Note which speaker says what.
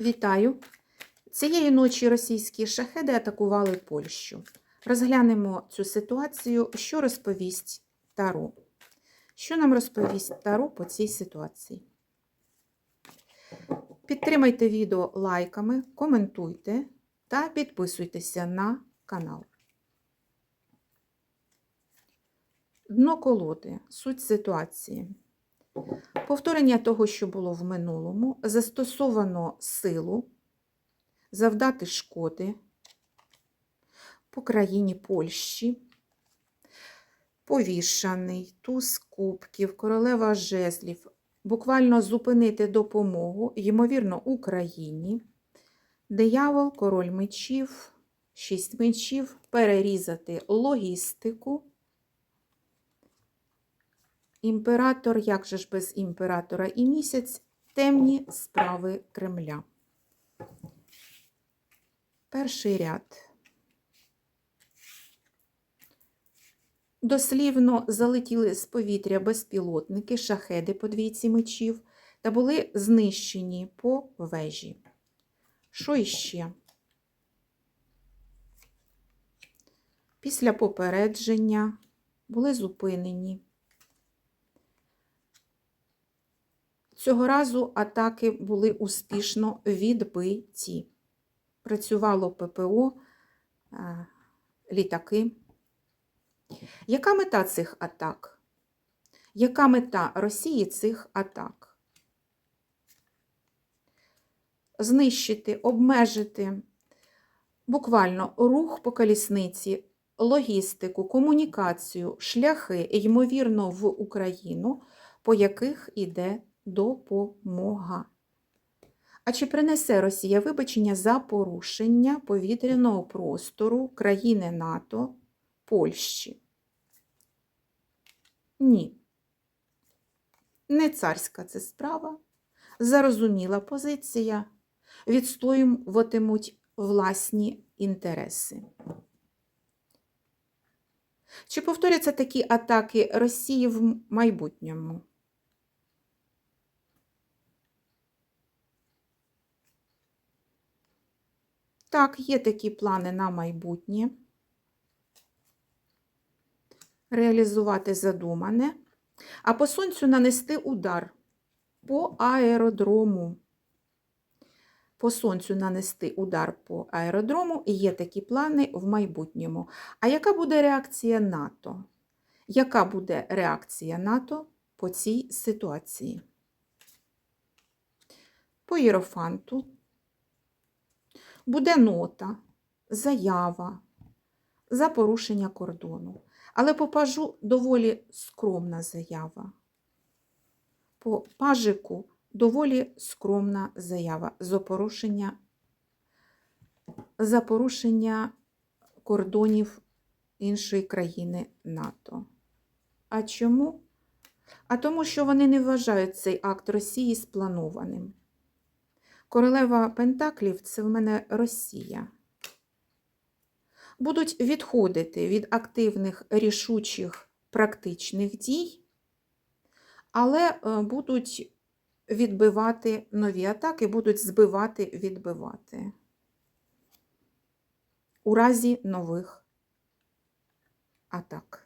Speaker 1: Вітаю! Цієї ночі російські шахеди атакували Польщу. Розглянемо цю ситуацію, що розповість Таро. Що нам розповість Таро по цій ситуації? Підтримайте відео лайками, коментуйте та підписуйтеся на канал. Дно колоди. Суть ситуації. Повторення того, що було в минулому, застосовано силу, завдати шкоди по країні Польщі, повішаний, туз кубків, королева жезлів, буквально зупинити допомогу, ймовірно, Україні, диявол, король мечів, шість мечів, перерізати логістику. Імператор, як же ж без імператора і місяць, темні справи Кремля. Перший ряд. Дослівно залетіли з повітря безпілотники, шахеди по двійці мечів та були знищені по вежі. Що іще? Після попередження були зупинені. Цього разу атаки були успішно відбиті. Працювало ППО, е, літаки. Яка мета цих атак? Яка мета Росії цих атак? Знищити, обмежити буквально рух по колісниці, логістику, комунікацію, шляхи, ймовірно, в Україну, по яких іде допомога. А чи принесе Росія вибачення за порушення повітряного простору країни НАТО Польщі? Ні. Не царська це справа. Зарозуміла позиція. Відстоюватимуть власні інтереси. Чи повторяться такі атаки Росії в майбутньому? Так, є такі плани на майбутнє. Реалізувати задумане, а по сонцю нанести удар по аеродрому. По сонцю нанести удар по аеродрому, і є такі плани в майбутньому. А яка буде реакція НАТО? Яка буде реакція НАТО по цій ситуації? По Єрофанту буде нота, заява за порушення кордону. Але по пажу доволі скромна заява. По пажику доволі скромна заява за порушення, за порушення кордонів іншої країни НАТО. А чому? А тому, що вони не вважають цей акт Росії спланованим. Королева Пентаклів це в мене Росія. Будуть відходити від активних рішучих практичних дій, але будуть відбивати нові атаки, будуть збивати, відбивати у разі нових атак.